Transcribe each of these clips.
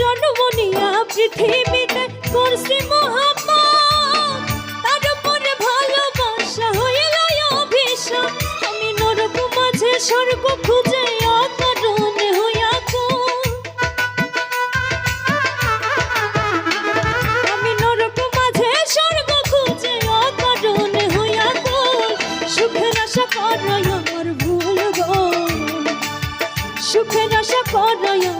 জনমনিয়া পৃথিবী করছে মহাপাপ তার মনে ভালোবাসা আমি নরক মাঝে স্বর্গ খুঁজে আমার ভুল গো। সুখের আশা করাই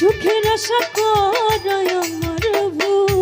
সুখের আশা করাই আমার ভুল।